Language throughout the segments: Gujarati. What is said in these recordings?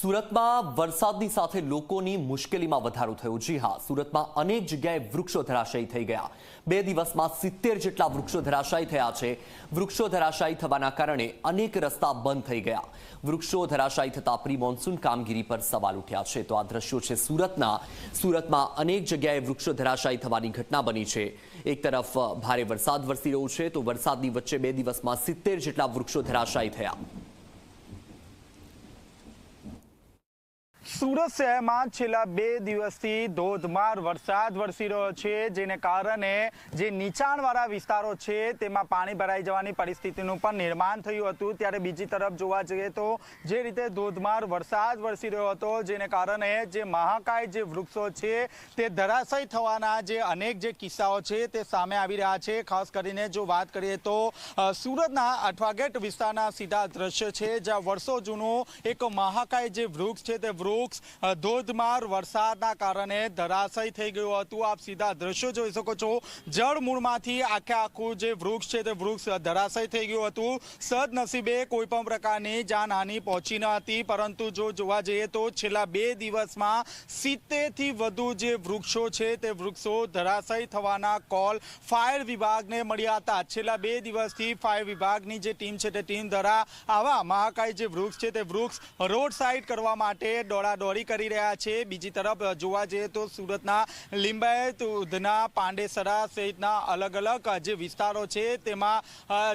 સુરતમાં વરસાદની સાથે લોકોની મુશ્કેલીમાં વધારો થયો. જી હા, સુરતમાં અનેક જગ્યાએ વૃક્ષો ધરાશાયી થઈ ગયા. બે દિવસમાં સિત્તેર જેટલા વૃક્ષો ધરાશાયી થયા છે. વૃક્ષો ધરાશાયી થવાના કારણે અનેક રસ્તા બંધ થઈ ગયા. વૃક્ષો ધરાશાયી થતા પ્રી મોન્સૂન કામગીરી પર સવાલ ઉઠ્યા છે. તો આ દ્રશ્યો છે સુરતના. સુરતમાં અનેક જગ્યાએ વૃક્ષો ધરાશાયી થવાની ઘટના બની છે. એક તરફ, ભારે વરસાદ વરસી રહ્યો છે. તો વરસાદની વચ્ચે બે દિવસમાં સિત્તેર જેટલા વૃક્ષો ધરાશાયી થયા. સુરત શહેરમાં છેલ્લા બે દિવસથી ધોધમાર વરસાદ વરસી રહ્યો છે, જેને કારણે જે નીચાણવાળા વિસ્તારો છે, તેમાં પાણી ભરાઈ જવાની પરિસ્થિતિનું પણ નિર્માણ થયું હતું. ત્યારે બીજી તરફ જોવા જઈએ તો જે રીતે ધોધમાર વરસાદ વરસી રહ્યો હતો, જેને કારણે જે મહાકાય જે વૃક્ષો છે, તે ધરાશય થવાના જે અનેક જે કિસ્સાઓ છે, તે સામે આવી રહ્યા છે. ખાસ કરીને જો વાત કરીએ તો સુરતના અઠવાગેટ વિસ્તારના સીધા દ્રશ્ય છે, જ્યાં વર્ષો જૂનું એક મહાકાય જે વૃક્ષ છે, તે વૃક્ષ અ, ધોધમાર વરસાદના કારણે ધરાશય થઈ ગયું હતું. આપ સીધા દ્રશ્યો જોઈ શકો છો. જળમૂળમાંથી આખે આખું જે વૃક્ષ છે તે વૃક્ષ ધરાશય થઈ ગયું હતું. સદનસીબે કોઈ પણ પ્રકારની જાનહાનિ પહોંચી ન હતી. પરંતુ જો જોવા જઈએ તો છેલ્લા બે દિવસમાં સિત્તેરથી વધુ જે વૃક્ષો છે તે વૃક્ષો ધરાશય થવાના કોલ ફાયર વિભાગને મળ્યા હતા. છેલ્લા બે દિવસથી ફાયર વિભાગની જે ટીમ છે તે ટીમ દ્વારા આવા મહાકાય જે વૃક્ષ છે તે વૃક્ષ રોડ સાઈડ કરવા માટે દોડાદોડી કરી રહ્યા છે. બીજી તરફ જોવા જઈએ તો સુરતના લિંબાયત, ઉધના, પાંડેસરા સહિતના અલગ અલગ જે વિસ્તારો છે, તેમાં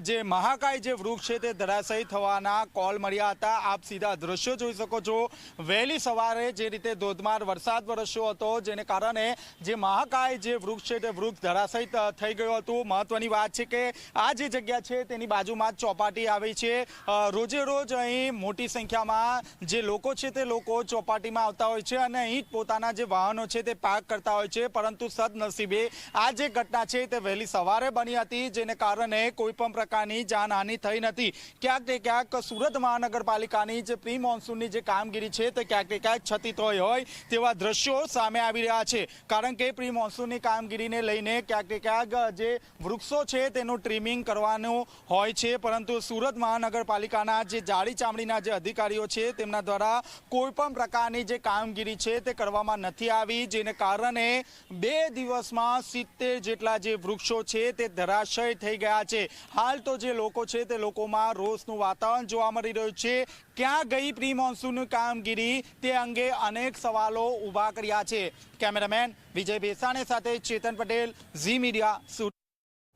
જે મહાકાય જે વૃક્ષ છે તે ધરાશયી થવાના કોલ મળ્યા હતા. આપ સીધા દ્રશ્યો જોઈ શકો છો. વહેલી સવારે જે રીતે ધોધમાર વરસાદ વરસ્યો હતો, જેને કારણે જે મહાકાય જે વૃક્ષ છે તે વૃક્ષ ધરાશયી થઈ ગયું હતું. મહત્વની વાત છે કે, આ જે જગ્યા છે તેની બાજુમાં જ ચોપાટી આવી છે. રોજે રોજ અહીં મોટી સંખ્યામાં જે લોકો છે તે લોકો ચોપાટીમાં આવતા હોય છે અને અહીં પોતાના જે વાહનો છે તે પાર્ક કરતા હોય છે. પરંતુ સદનસીબે આ જે ઘટના છે તે વહેલી સવારે બની હતી, જેને કારણે કોઈ પણ પ્રકારની જાનહાનિ થઈ નથી. ક્યાંક ને ક્યાંક સુરત મહાનગરપાલિકાની જે પ્રી મોન્સૂનની જે કામગીરી છે તે ક્યાંક ને ક્યાંક છતીત હોય હોય તેવા દ્રશ્યો સામે આવી રહ્યા છે. કારણ કે પ્રી મોન્સૂનની કામગીરીને લઈને ક્યાંક ને ક્યાંક જે વૃક્ષો છે તેનું ટ્રીમિંગ કરવાનું હોય છે. પરંતુ સુરત મહાનગરપાલિકાના જે જાડી ચામડીના જે અધિકારીઓ છે તેમના દ્વારા કોઈ પણ પ્રકારની જે કામગીરી છે તે કરવામાં નથી આવી, જેને કારણે બે દિવસમાં સિત્તેર જેટલા જે વૃક્ષો છે તે ધરાશય થઈ ગયા છે. હાલ તો જે લોકો છે તે લોકોમાં રોષનું વાતાવરણ જોવા મળી રહ્યું છે. ક્યાં ગઈ પ્રી મોન્સૂનની કામગીરી તે અંગે અનેક સવાલો ઊભા કર્યા છે. કેમેરામેન વિજય ભેસાણી સાથે ચેતન પટેલ, ઝી મીડિયા